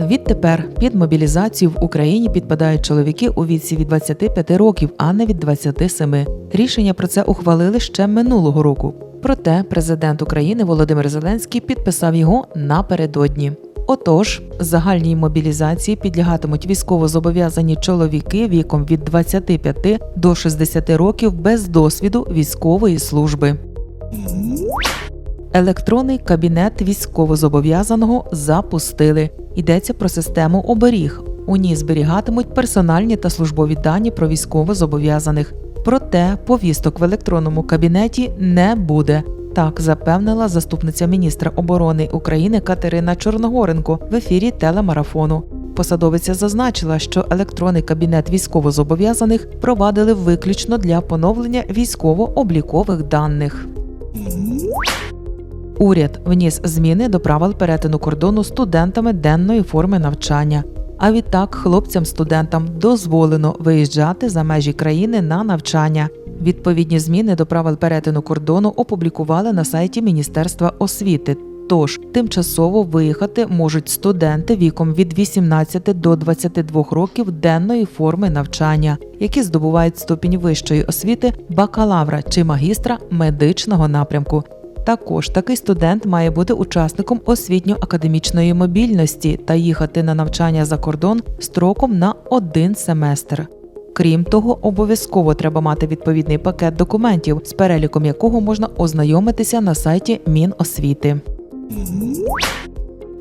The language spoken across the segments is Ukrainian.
Відтепер під мобілізацію в Україні підпадають чоловіки у віці від 25 років, а не від 27. Рішення про це ухвалили ще минулого року. Проте президент України Володимир Зеленський підписав його напередодні. Отож, загальній мобілізації підлягатимуть військовозобов'язані чоловіки віком від 25 до 60 років без досвіду військової служби. Електронний кабінет військовозобов'язаного запустили. Йдеться про систему оберіг. У ній зберігатимуть персональні та службові дані про військовозобов'язаних. Проте повісток в електронному кабінеті не буде. Так запевнила заступниця міністра оборони України Катерина Чорногоренко в ефірі телемарафону. Посадовиця зазначила, що електронний кабінет військовозобов'язаних провадили виключно для поновлення військово-облікових даних. Уряд вніс зміни до правил перетину кордону студентами денної форми навчання. А відтак хлопцям-студентам дозволено виїжджати за межі країни на навчання. Відповідні зміни до правил перетину кордону опублікували на сайті Міністерства освіти. Тож тимчасово виїхати можуть студенти віком від 18 до 22 років денної форми навчання, які здобувають ступінь вищої освіти бакалавра чи магістра медичного напрямку. Також такий студент має бути учасником освітньо-академічної мобільності та їхати на навчання за кордон строком на один семестр. Крім того, обов'язково треба мати відповідний пакет документів, з переліком якого можна ознайомитися на сайті Міносвіти.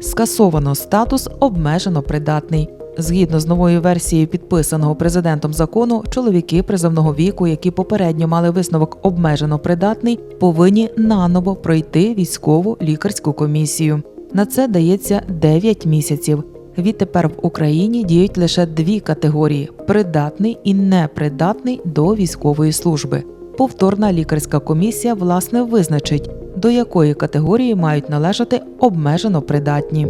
Скасовано статус обмежено придатний. Згідно з новою версією підписаного президентом закону, чоловіки призовного віку, які попередньо мали висновок обмежено придатний, повинні наново пройти військову лікарську комісію. На це дається 9 місяців. Відтепер в Україні діють лише дві категорії: придатний і непридатний до військової служби. Повторна лікарська комісія власне визначить, до якої категорії мають належати обмежено придатні.